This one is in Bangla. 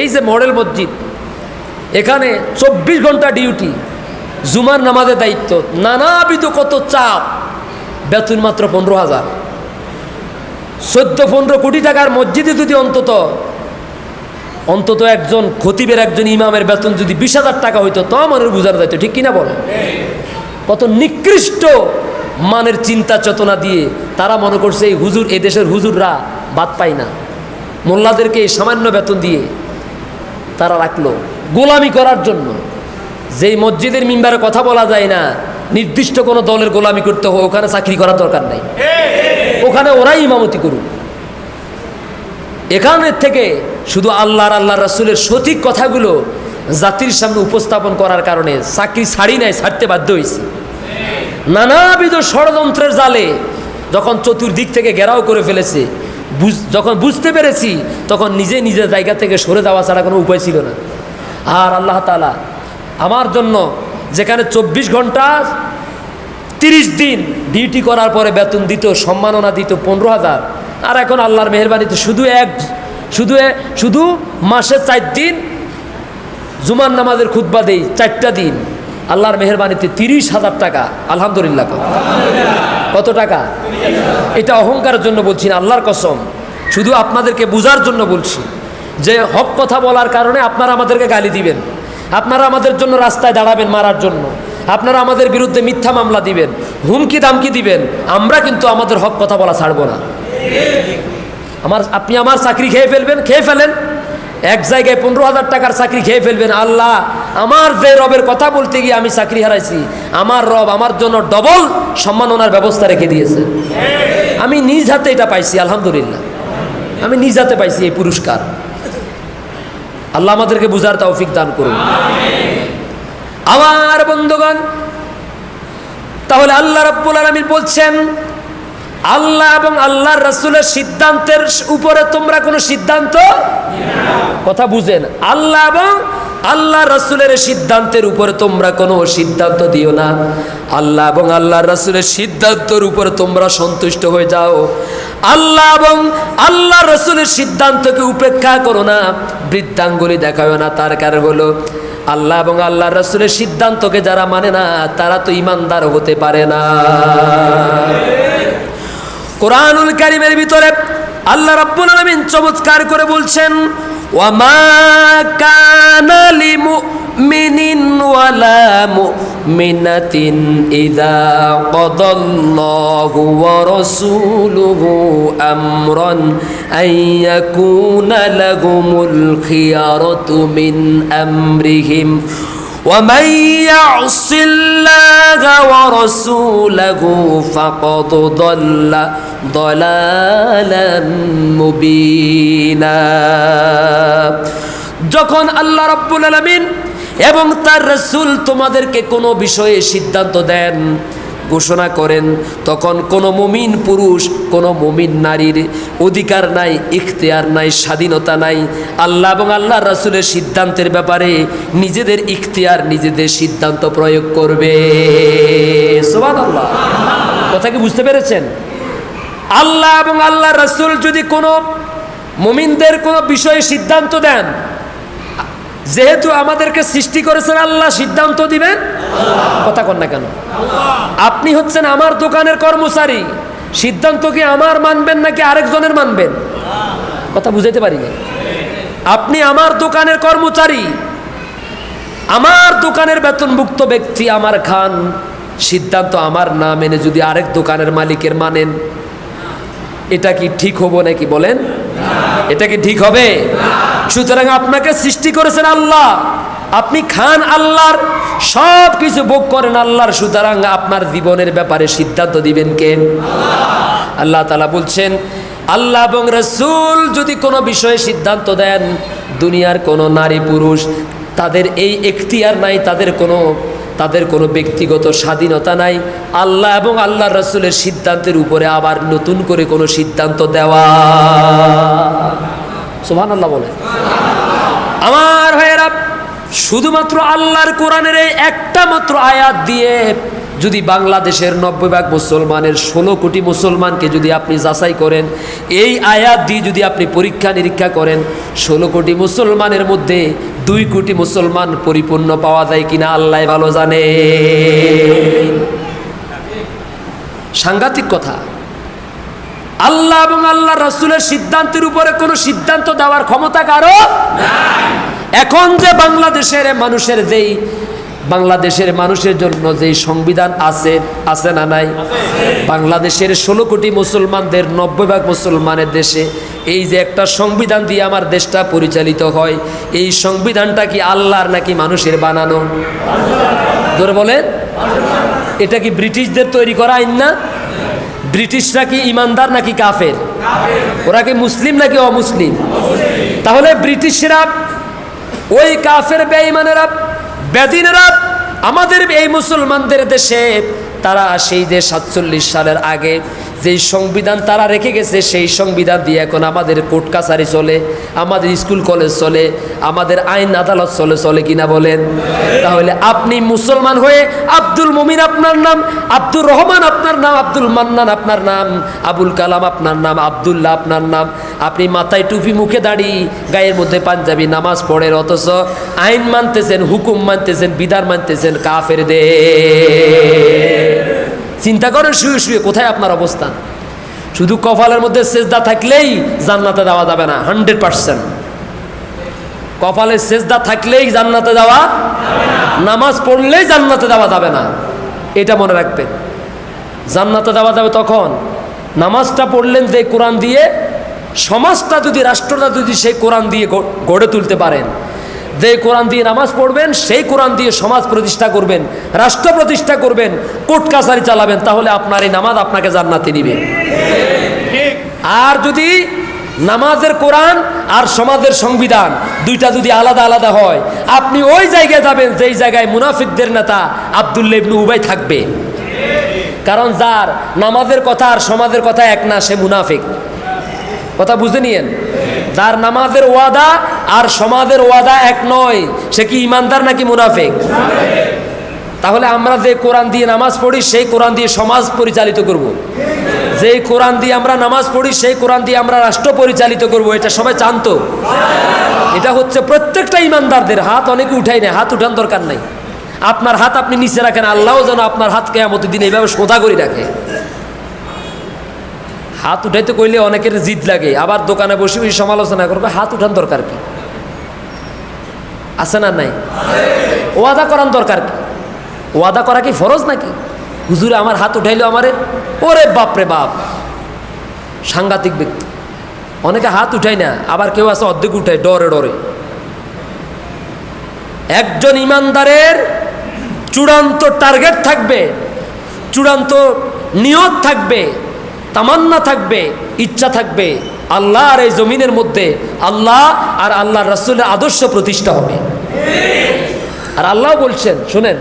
এই যে মডেল মসজিদ, এখানে চব্বিশ ঘণ্টা ডিউটি জুমার নামাজের দায়িত্ব, নানাবিধ কত চাপ, বেতন মাত্র পনেরো হাজার। চোদ্দ, পনেরো কোটি টাকার মসজিদে যদি অন্তত অন্তত একজন খতিবের একজন ইমামের বেতন যদি বিশ হাজার টাকা হইতো, তো আমাদের বোঝানো যাইতো ঠিক কিনা বলো কত নিকৃষ্ট মানের চিন্তা চেতনা দিয়ে তারা মনে করছে এই হুজুর এই দেশের হুজুররা বাদ পায় না। মোল্লাদেরকে এই সামান্য বেতন দিয়ে তারা রাখল গোলামি করার জন্য। যেই মসজিদের মিম্বারে কথা বলা যায় না, নির্দিষ্ট কোনো দলের গোলামি করতে হয়, ওখানে চাকরি করার দরকার নাই। ওখানে ওরাই ইমামতি করুক। এখানের থেকে শুধু আল্লাহর আল্লাহ রাসুলের সঠিক কথাগুলো জাতির সামনে উপস্থাপন করার কারণে চাকরি ছাড়ি নাই, ছাড়তে বাধ্য হয়েছি নানাবিধ ষড়যন্ত্রের জালে যখন চতুর্দিক থেকে ঘেরাও করে ফেলেছে যখন বুঝতে পেরেছি, তখন নিজে নিজের জায়গা থেকে সরে যাওয়া ছাড়া কোনো উপায় ছিল না। আর আল্লাহ তালা আমার জন্য যেখানে চব্বিশ ঘণ্টা, তিরিশ দিন ডিউটি করার পরে বেতন দিত, সম্মাননা দিত পনেরো হাজার, আর এখন আল্লাহর মেহরবানিতে শুধু এক, শুধু শুধু মাসে চার দিন, জুমার নামাজের খুতবা দেই, চারটা দিন। আল্লাহর মেহরবানিতে তিরিশ হাজার টাকা, আলহামদুলিল্লাহ। কত টাকা? এটা অহংকারের জন্য বলছি না, আল্লাহর কসম। শুধু আপনাদেরকে বোঝার জন্য বলছি যে হক কথা বলার কারণে আপনারা আমাদেরকে গালি দিবেন। আপনারা আমাদের জন্য রাস্তায় দাঁড়াবেন মারার জন্য। আপনারা আমাদের বিরুদ্ধে মিথ্যা মামলা দিবেন, হুমকি দামকি দিবেন। আমরা কিন্তু আমাদের হক কথা বলা ছাড়বো না। আমার, আপনি আমার চাকরি খেয়ে ফেলবেন, খেয়ে ফেলেন। এক জায়গায় পনেরো হাজার টাকার চাকরি খেয়ে ফেলবেন। আল্লাহ আমার যে রবের কথা বলতে গিয়ে আমি চাকরি হারাইছি, আমার রব আমার জন্য ডবল সম্মাননার ব্যবস্থা রেখে দিয়েছে। আমি নিজ হাতে এটা পাইছি, আলহামদুলিল্লাহ। আমি নিজ হাতে পাইছি এই পুরস্কার। আল্লাহ আমাদেরকে বুঝার তৌফিক দান করুন। আমার বন্ধুগণ, তাহলে আল্লাহ রাব্বুল আলামিন বলছেন আল্লাহ এবং আল্লাহর রাসূলের সিদ্ধান্তের উপরে তোমরা কোনো সিদ্ধান্ত? কথা বুঝেন। আল্লাহ এবং আল্লাহ রাসূলের সিদ্ধান্তের উপরে তোমরা কোনো সিদ্ধান্ত দিও না। আল্লাহ এবং আল্লাহ রাসূলের সিদ্ধান্তের উপরে তোমরা সন্তুষ্ট হয়ে যাও। আল্লাহ এবং আল্লাহ রসুলের সিদ্ধান্তকে উপেক্ষা করো না। বৃদ্ধাঙ্গুলি দেখাও না, তার কারণ হলো আল্লাহ এবং আল্লাহ রসুলের সিদ্ধান্তকে যারা মানে না, তারা তো ইমানদার হতে পারে না। কোরআনুল কারিমের ভিতরে আল্লাহ রাব্বুল আলামিন চমৎকার করে বলছেন ওয়ামা কানা লিমুমিনিন ওয়ালা মুমিনাতিন ইযা কাদাল্লাহু ওয়া রাসূলুহু আমরান আইয়াকুনা লাহুমুল খিয়ারাতু মিন আমরিহিম। ومن يعص الله ورسوله فقد ضل ضلالا مبينا যখন আল্লাহ রাব্বুল আলামিন এবং তার রাসূল তোমাদেরকে কোনো বিষয়ে সিদ্ধান্ত দেন ঘোষণা করেন, তখন কোনো মুমিন পুরুষ, কোনো মুমিন নারীর অধিকার নাই, ইখতিয়ার নাই, স্বাধীনতা নাই। আল্লাহ এবং আল্লাহ রাসুলের সিদ্ধান্তের ব্যাপারে নিজেদের ইখতিয়ার, নিজেদের সিদ্ধান্ত প্রয়োগ করবে। আল্লাহ কথা কি বুঝতে পেরেছেন? আল্লাহ এবং আল্লাহ রাসুল যদি কোনো মুমিনদের কোনো বিষয়ে সিদ্ধান্ত দেন যেহেতু আমাদেরকে সৃষ্টি করেছেন আল্লাহ সিদ্ধান্ত দিবেন? কথা কন না কেন? আপনি হচ্ছেন আমার দোকানের কর্মচারী। সিদ্ধান্ত কি আমার মানবেন নাকি আরেকজনের মানবেন? কথা বুঝাইতে পারি না আপনি আমার দোকানের কর্মচারী। আমার দোকানের বেতনভুক্ত ব্যক্তি আমার খান। সিদ্ধান্ত আমার না মেনে যদি আরেক দোকানের মালিকের মানেন। এটা কি ঠিক হব নাকি বলেন? এটা কি ঠিক হবে? সুতরাং আপনাকে সৃষ্টি করেছেন আল্লাহ। আপনি খান আল্লাহর সব কিছু ভোগ করেন আল্লাহর, সুতরাং আপনার জীবনের ব্যাপারে সিদ্ধান্ত দিবেন কে? আল্লাহ তালা বলছেন, আল্লাহ এবং রসুল যদি কোনো বিষয়ে সিদ্ধান্ত দেন, দুনিয়ার কোনো নারী পুরুষ তাদের এই এখতিয়ার নাই, তাদের কোনো তাদের কোনো ব্যক্তিগত স্বাধীনতা নাই। আল্লাহ এবং আল্লাহ রসুলের সিদ্ধান্তের উপরে আবার নতুন করে কোনো সিদ্ধান্ত দেওয়া। সোহান আল্লাহ বলে। আমার ভাইয়েরা, শুধুমাত্র আল্লাহর কোরআনের এই একটা মাত্র আয়াত দিয়ে যদি বাংলাদেশের নব্বই ভাগ মুসলমানের ষোলো কোটি মুসলমানকে যদি আপনি যাচাই করেন, এই আয়াত দিয়ে যদি আপনি পরীক্ষা নিরীক্ষা করেন, ষোলো কোটি মুসলমানের মধ্যে দুই কোটি মুসলমান পরিপূর্ণ পাওয়া যায় কিনা আল্লাহ ভালো জানে। সাংঘাতিক কথা। আল্লাহ এবং আল্লাহ রসুলের সিদ্ধান্তের উপরে কোনো সিদ্ধান্ত দেওয়ার ক্ষমতা কারও এখন যে বাংলাদেশের মানুষের যেই বাংলাদেশের মানুষের জন্য যেই সংবিধান আছে আছে না নাই? বাংলাদেশের ষোলো কোটি মুসলমানদের নব্বই ভাগ মুসলমানের দেশে এই যে একটা সংবিধান দিয়ে আমার দেশটা পরিচালিত হয় এই সংবিধানটা কি আল্লাহর নাকি মানুষের বানানো? ধরে বলেন। এটা কি ব্রিটিশদের তৈরি করা আইন না? ব্রিটিশরা কি ইমানদার নাকি কাফের। ওরা কি মুসলিম নাকি অমুসলিম? তাহলে ব্রিটিশরা ওই কাফের বেঈমানেরা বেদিনেরা আমাদের এই মুসলমানদের দেশে তারা সেই যে সাতচল্লিশ সালের আগে যেই সংবিধান তারা রেখে গেছে, সেই সংবিধান দিয়ে এখন আমাদের কোর্ট কাছারি চলে, আমাদের স্কুল কলেজ চলে, আমাদের আইন আদালত চলে চলে কিনা বলেন? তাহলে আপনি মুসলমান হয়ে আব্দুল মুমিন আপনার নাম, আব্দুর রহমান আপনার নাম, আব্দুল মান্নান আপনার নাম, আবুল কালাম আপনার নাম, আবদুল্লাহ আপনার নাম, আপনি মাথায় টুপি মুখে দাড়ি, গায়ের মধ্যে পাঞ্জাবি নামাজ পড়েন, অথচ আইন মানতেছেন, হুকুম মানতেছেন, বিধান মানতেছেন কাফের দে চিন্তা করেন শুয়ে শুয়ে, কোথায় আপনার অবস্থান? শুধু কপালের মধ্যে সেজদা থাকলেই জান্নাতে দেওয়া যাবে না, হান্ড্রেড পার্সেন্ট। কপালে সেজদা থাকলেই জান্নাতে দেওয়া নামাজ পড়লেই জান্নাতে দেওয়া যাবে না, এটা মনে রাখবেন। জান্নাতে দেওয়া যাবে তখন। নামাজটা পড়লেন যে কোরআন দিয়ে, সমাজটা যদি, রাষ্ট্রটা যদি সেই কোরআন দিয়ে গড়ে তুলতে পারেন যে কোরআন দিয়ে নামাজ পড়বেন, সেই কোরআন দিয়ে সমাজ প্রতিষ্ঠা করবেন, রাষ্ট্র প্রতিষ্ঠা করবেন, কোর্ট কাছারি চালাবেন, তাহলে আপনার এই নামাজ আপনাকে জান্নাতে নিবে। আর যদি নামাজের কোরআন আর সমাজের সংবিধান দুইটা যদি আলাদা আলাদা হয়, আপনি ওই জায়গায় যাবেন যেই জায়গায় মুনাফিকদের নেতা আবদুল্লা উবাই থাকবে। কারণ যার নামাজের কথা আর সমাজের কথা এক না, সে মুনাফিক। কথা বুঝে নিয়েন? যার নামাজের ওয়াদা আর সমাজের ওয়াদা এক নয়। সে কি ইমানদার নাকি মুনাফেক? তাহলে আমরা যে কোরআন দিয়ে নামাজ পড়ি, সেই কোরআন দিয়ে সমাজ পরিচালিত করব। যেই কোরআন দিয়ে আমরা নামাজ পড়ি, সেই কোরআন দিয়ে আমরা রাষ্ট্র পরিচালিত করব। এটা সবাই জানতো। এটা হচ্ছে প্রত্যেকটা ইমানদারদের হাত, অনেকে উঠাই নেয়, হাত উঠান দরকার নাই। আপনার হাত আপনি নিচে রাখেন, আল্লাহও যেন আপনার হাত কেয়ামত দিন এইভাবে সোজা করে রাখে। হাত উঠাইতে কইলে অনেকের জিদ লাগে, আবার দোকানে বসে বসে সমালোচনা করবে, হাত উঠান দরকার কি? আছে না নাই? ওয়াদা করান দরকার কি? ওয়াদা করা কি ফরজ নাকি? হুজুরে, আমার হাত উঠাইলো আমারে? ওরে বাপ রে বাপ! সাংঘাতিক ব্যক্তি। অনেকে হাত উঠায় না, আবার কেউ আছে অর্ধেক উঠায়, ডরে ডরে। একজন ইমানদারের চূড়ান্ত টার্গেট থাকবে, চূড়ান্ত নিয়ত থাকবে তামান্না থাকবে, ইচ্ছা থাকবে আল্লাহ আর এই জমিনের মধ্যে আল্লাহ আর আল্লাহ রসুলের আদর্শ প্রতিষ্ঠা হবে। আর আল্লাহ বলছেন, শুনেন।